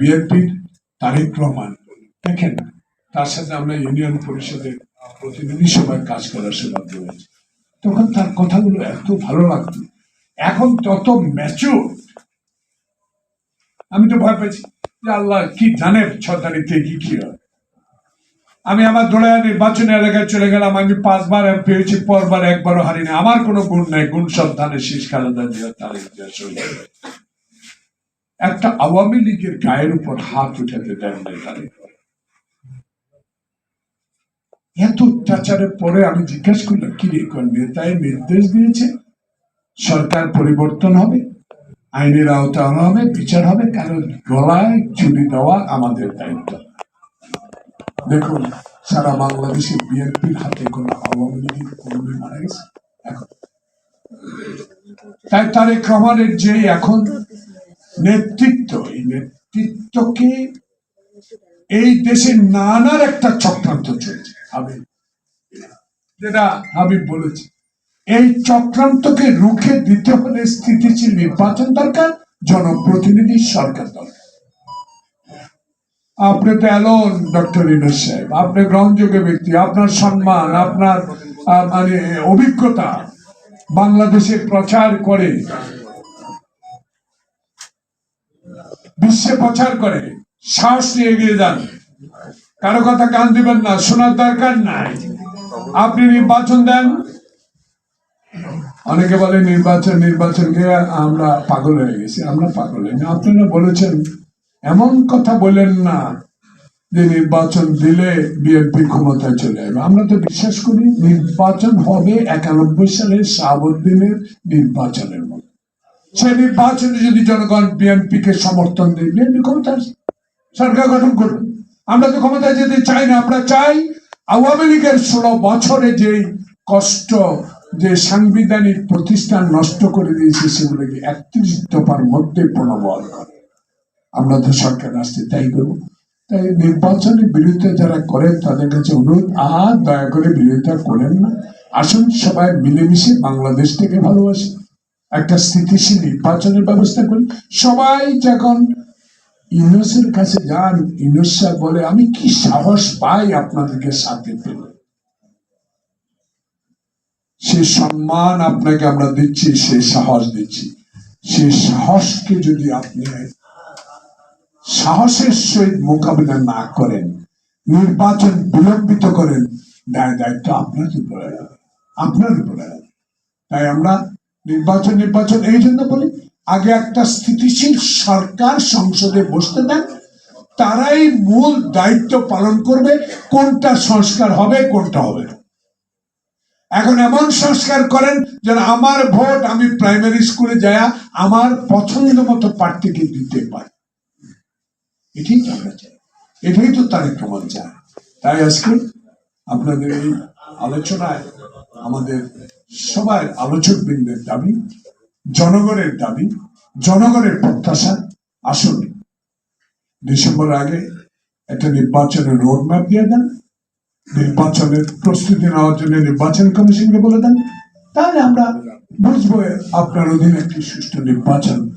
বিএনপির তারেক রহমান। দেখেন, তার সাথে আমরা ইউনিয়ন পরিষদের প্রতিনিধি সভায় কাজ করার সৌভাগ্য হয়েছে। তখন তার কথাগুলো এত ভালো লাগতো। এখন তত ম্যাচুর আমি তো ভয় পেয়েছি যে আল্লাহ কি জানে ছ তারিখে কি কি হয়। আমি আমার দোড়ায় নির্বাচনী এলাকায় চলে গেলাম, আমি পাঁচবার এমপি হয়েছি, পরবার একবারও হারিনি। আমার কোনো গুণ নাই গুণ সব ধানের শীষ খালেদা শহীদ ভাই। একটা আওয়ামী লীগের গায়ের উপর হাত উঠাতে দেন নাই তারেক এত অত্যাচারের পরে আমি জিজ্ঞেস করলাম, কি রে নেতায় নির্দেশ দিয়েছে? সরকার পরিবর্তন হবে, আইনের আওতা হবে, বিচার হবে, কারণ গলায় চুরি দেওয়া আমাদের দায়িত্ব। দেখুন, সারা বাংলাদেশে বিএনপির হাতে কোনো আওয়ামী লীগের কর্মী মারা গেছে। এখন। তাই তারেক রহমানের যে এখন নেতৃত্ব এই নেতৃত্বকে এই দেশে নানার একটা চক্রান্ত চলছে। হাবিব। যেটা হাবিব বলেছে। এই চক্রান্তকে রুখে দিতে হলে স্থিতিশীল নির্বাচন দরকার, জনপ্রতিনিধি সরকার দরকার। আপনি তো এলন ডক্টর ইনোজ সাহেব। আপনি গ্রহণযোগ্য ব্যক্তি, আপনার সম্মান, আপনার মানে অভিজ্ঞতা বাংলাদেশে প্রচার করে বিশ্বে প্রচার করে, সাহস নিয়ে এগিয়ে যান। কারও কথা কান দিবেন না, শোনার দরকার নাই। আপনি নির্বাচন দেন। অনেকে বলে নির্বাচন নির্বাচনকে আমরা পাগল হয়ে গেছি, আমরা পাগল হয়নি আপনারা বলেছেন, এমন কথা বলেন না যে নির্বাচন দিলে বিএনপি ক্ষমতায় চলে যাবে। আমরা তো বিশ্বাস করি, নির্বাচন হবে একানব্বই সালে শাহাবুদ্দিনের নির্বাচনের মতো। সেই নির্বাচনে যদি জনগণ বিএনপি কে সমর্থন দেয়, বিএনপি ক্ষমতা সরকার গঠন করবে। আমরা তো ক্ষমতায় যেতে চাই না, আমরা চাই আওয়ামী লীগের ষোলো বছরে যে কষ্ট, যে সাংবিধানিক প্রতিষ্ঠান নষ্ট করে দিয়েছে, সেগুলোকে একত্রিশ দফার মধ্যে পুনর্বহাল করে। আমরা তো সরকার আসতে তাই করব। তাই নির্বাচনের বিরোধিতা যারা করেন, তাদের কাছে অনুরোধ, আর দয়া করে বিরোধিতা করেন না। আসুন সবাই মিলেমিশে বাংলাদেশ থেকে ভালোবাসি। একটা স্থিতিশীল নির্বাচনের ব্যবস্থা করি। সবাই যখন ইউনুসের কাছে যান, ইউনুস বলে, আমি কি সাহস পাই আপনাদেরকে সাথে পেলে? সে সম্মান আপনাকে আমরা দিচ্ছি, সে সাহস দিচ্ছি। সে সাহসকে যদি আপনি সাহসের সহিত মোকাবিলা না করেন, নির্বাচন বিলম্বিত করেন দায় দায়িত্ব আপনার উপরে আপনার উপরে তাই আমরা নির্বাচন নির্বাচন, এই জন্য বলি, আগে একটা স্থিতিশীল সরকার সংসদে বসতে দেন, তারাই মূল দায়িত্ব পালন করবে, কোনটা সংস্কার হবে, কোনটা হবে এখন এমন সংস্কার করেন যেন আমার ভোট আমি প্রাইমারি স্কুলে যায় আমার পছন্দ মতো প্রার্থীকে দিতে পারি। এটাই তো আমরা চাই। এটাই তো তারেক রহমান চায় তাই আজকে আপনাদের এই আলোচনায় আমাদের সবার আলোচক বৃন্দের দাবি, জনগণের দাবি, জনগণের প্রত্যাশা, আসুন। ডিসেম্বর আগে একটা নির্বাচনের রোড ম্যাপ দিয়ে দেন, নির্বাচনের প্রস্তুতি নেওয়ার জন্য নির্বাচন কমিশনকে বলে দেন, তাহলে আমরা বুঝব আপনার অধীনে একটি সুষ্ঠু নির্বাচন।